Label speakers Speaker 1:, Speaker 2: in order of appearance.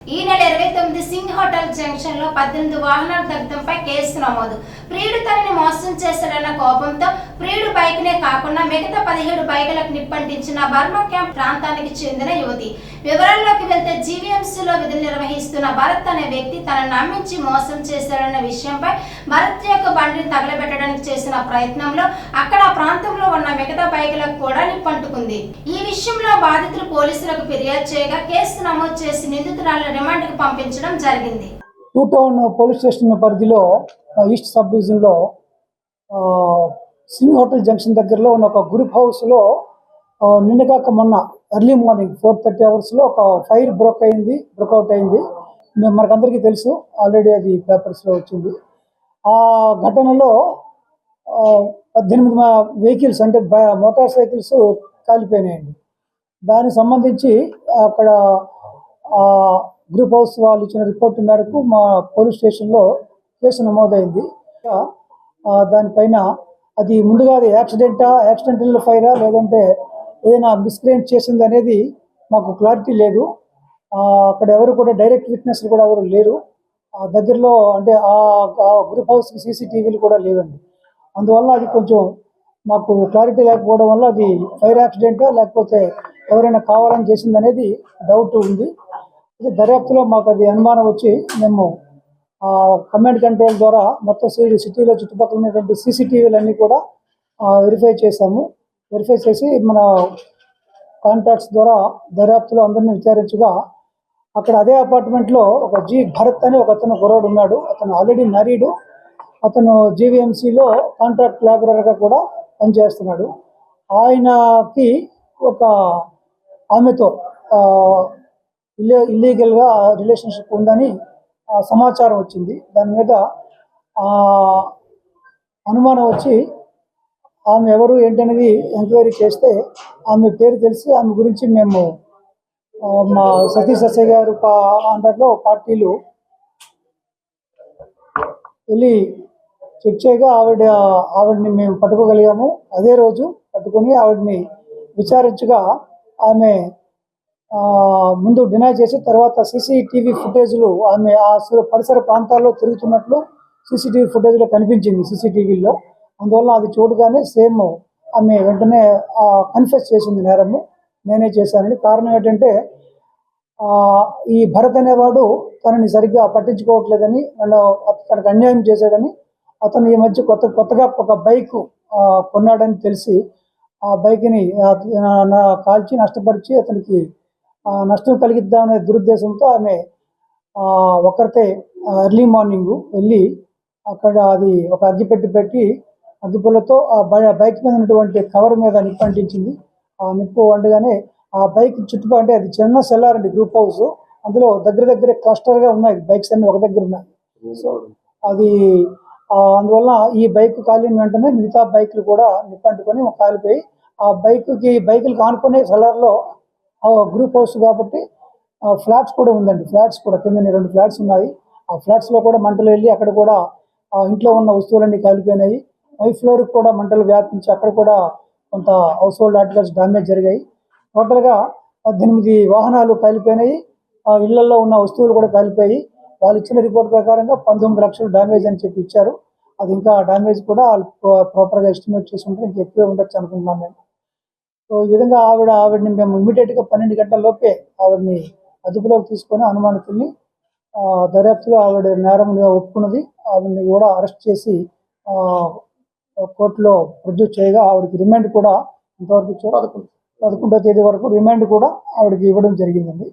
Speaker 1: ఈ నెల ఇరవై తొమ్మిది సింగ్ హోటల్ జంక్షన్లో పద్దెనిమిది వాహనాల దగ్ధంపై కేసు నమోదు. ప్రియుడు తనని మోసం చేశాడన్న కోపంతో ప్రియుడు బైక్ నే కాకుండా మిగతా పదిహేడు బైకులకు నిప్పంటించిన బర్మా క్యాంప్ ప్రాంతానికి చెందిన యువతి. వివరాల్లోకి వెళ్తే జీవీఎంసీలో విధులు నిర్వహిస్తున్న భరత్ అనే వ్యక్తి తనను నమ్మించి మోసం చేశాడన్న విషయంపై భరత్ యొక్క బండిని తగలబెట్టడానికి చేసిన ప్రయత్నంలో అక్కడ ఆ ప్రాంతంలో ఉన్న మిగతా బైకులకు కూడా నిప్పంటుకుంది. ఈ విషయంలో బాధితులు పోలీసులకు ఫిర్యాదు చేయగా కేసు నమోదు చేసి నిందితురాలను రిమాండ్కు పంపించడం జరిగింది.
Speaker 2: టూ టౌన్ పోలీస్ స్టేషన్ పరిధిలో ఈస్ట్ సబ్ డివిజన్లో సింగ్ హోటల్ జంక్షన్ దగ్గరలో ఉన్న ఒక గ్రూప్ హౌస్లో ఆ, నిన్నగాక మొన్న ఎర్లీ మార్నింగ్ ఫోర్ థర్టీ అవర్స్లో ఒక ఫైర్ బ్రోక్ అయింది బ్రోక్అవుట్ అయింది. మేము మనకందరికీ తెలుసు ఆల్రెడీ అది పేపర్స్లో వచ్చింది. ఆ ఘటనలో పద్దెనిమిది వెహికల్స్ అంటే మోటార్ సైకిల్స్ కాలిపోయినాయండి. దానికి సంబంధించి అక్కడ గ్రూప్ హౌస్ వాళ్ళు ఇచ్చిన రిపోర్ట్ మేరకు మా పోలీస్ స్టేషన్లో కేసు నమోదైంది. దానిపైన అది ముందుగా అది యాక్సిడెంటా యాక్సిడెంటల్ ఫైరా లేదంటే ఏదైనా మిస్క్రియేట్ చేసింది అనేది మాకు క్లారిటీ లేదు. అక్కడ ఎవరు కూడా డైరెక్ట్ విట్నెస్లు కూడా ఎవరు లేరు. దగ్గరలో అంటే ఆ గ్రూప్ హౌస్ సీసీటీవీలు కూడా లేవండి. అందువల్ల అది కొంచెం మాకు క్లారిటీ లేకపోవడం వల్ల అది ఫైర్ యాక్సిడెంటా లేకపోతే ఎవరైనా కావాలని చేసింది అనేది డౌట్ ఉంది దర్యాప్తులో మాకు అది అనుమానం వచ్చి మేము కమాండ్ కంట్రోల్ ద్వారా మొత్తం సిటీ సిటీలో చుట్టుపక్కల ఉన్నటువంటి సీసీటీవీలన్నీ కూడా వెరిఫై చేశాము. వెరిఫై చేసి మన కాంటాక్ట్స్ ద్వారా దర్యాప్తులో అందరినీ విచారించగా అక్కడ అదే అపార్ట్మెంట్లో ఒక జీ భరత్ అని ఒక అతను కుర్రాడు ఉన్నాడు. అతను ఆల్రెడీ మ్యారీడు అతను జీవీఎంసీలో కాంట్రాక్ట్ లేబరర్గా కూడా పనిచేస్తున్నాడు. ఆయనకి ఒక ఆమెతో ఇల్లీ ఇల్లీగల్గా రిలేషన్షిప్ ఉందని సమాచారం వచ్చింది. దాని మీద అనుమానం వచ్చి ఆమె ఎవరు ఏంటనేది ఎంక్వైరీ చేస్తే ఆమె పేరు తెలిసి ఆమె గురించి మేము మా సతీష్ సస్య గారు అండర్లో పార్టీలు వెళ్ళి చెక్ చేయగా ఆవిడ ఆవిడని మేము పట్టుకోగలిగాము. అదే రోజు పట్టుకొని ఆవిడని విచారించగా ఆమె ఆ, ముందు డినై చేసి తర్వాత సీసీటీవీ ఫుటేజ్లు ఆమె ఆ పరిసర ప్రాంతాల్లో తిరుగుతున్నట్లు సీసీటీవీ ఫుటేజ్లో కనిపించింది సీసీటీవీలో అందువల్ల అది చూడగానే సేమ్ ఆమె వెంటనే కన్ఫెస్ చేసింది నేరము నేనే చేశానని. కారణం ఏంటంటే ఈ భరత్ అనేవాడు తనని సరిగ్గా పట్టించుకోవట్లేదని నన్ను తనకు అన్యాయం చేశాడని అతను ఈ మధ్య కొత్త కొత్తగా ఒక బైక్ కొన్నాడని తెలిసి ఆ బైక్ని కాల్చి నష్టపరిచి అతనికి నష్టం కలిగిద్దామనే దురుద్దేశంతో ఆమె ఆ, ఒకరితే ఎర్లీ మార్నింగ్ వెళ్ళి అక్కడ అది ఒక అగ్గిపెట్టి పెట్టి అగ్గిపుల్లతో ఆ బైక్ మీద ఉన్నటువంటి కవర్ మీద నిప్పు అంటించింది. ఆ నిప్పు వండగానే ఆ బైక్ చుట్టుపక్కల అంటే అది చిన్న సెల్లార్ అండి గ్రూప్ హౌస్. అందులో దగ్గర దగ్గర క్లస్టర్గా ఉన్నాయి బైక్స్ అన్ని ఒక దగ్గర ఉన్నాయి. సో అది అందువల్ల ఈ బైక్ కాలిన వెంటనే మిగతా బైక్లు కూడా నిప్పంటుకొని కాలిపోయి ఆ బైక్కి బైకులు కానుకునే సెలర్లో గ్రూప్ హౌస్ కాబట్టి ఫ్లాట్స్ కూడా ఉందండి. ఫ్లాట్స్ కూడా కింద రెండు ఫ్లాట్స్ ఉన్నాయి. ఆ ఫ్లాట్స్లో కూడా మంటలు వెళ్ళి అక్కడ కూడా ఇంట్లో ఉన్న వస్తువులన్నీ కాలిపోయినాయి. పై ఫ్లోర్కి కూడా మంటలు వ్యాపించి అక్కడ కూడా కొంత హౌస్ హోల్డ్ ఆర్టికల్స్ డ్యామేజ్ జరిగాయి. టోటల్గా పద్దెనిమిది వాహనాలు కాలిపోయినాయి. ఆ ఇళ్ళలో ఉన్న వస్తువులు కూడా కాలిపోయి వాళ్ళు ఇచ్చిన రిపోర్ట్ ప్రకారంగా పంతొమ్మిది లక్షలు డ్యామేజ్ అని చెప్పి ఇచ్చారు. అది ఇంకా డ్యామేజ్ కూడా వాళ్ళు ప్రాపర్గా ఎస్టిమేట్ చేసి ఉంటే ఇంకా ఎక్కువే ఉండొచ్చు అనుకుంటున్నాను నేను సో ఈ విధంగా ఆవిడ ఆవిడని మేము ఇమీడియట్గా పన్నెండు గంటల లోపే ఆవిడని అదుపులోకి తీసుకొని అనుమానితుల్ని దర్యాప్తులో ఆవిడ నేరం ఒప్పుకున్నది. ఆవిడని కూడా అరెస్ట్ చేసి కోర్టులో ప్రొడ్యూస్ చేయగా ఆవిడకి రిమాండ్ కూడా ఇంతవరకు పదకొండు పదకొండో తేదీ వరకు రిమాండ్ కూడా ఆవిడకి ఇవ్వడం జరిగిందండి.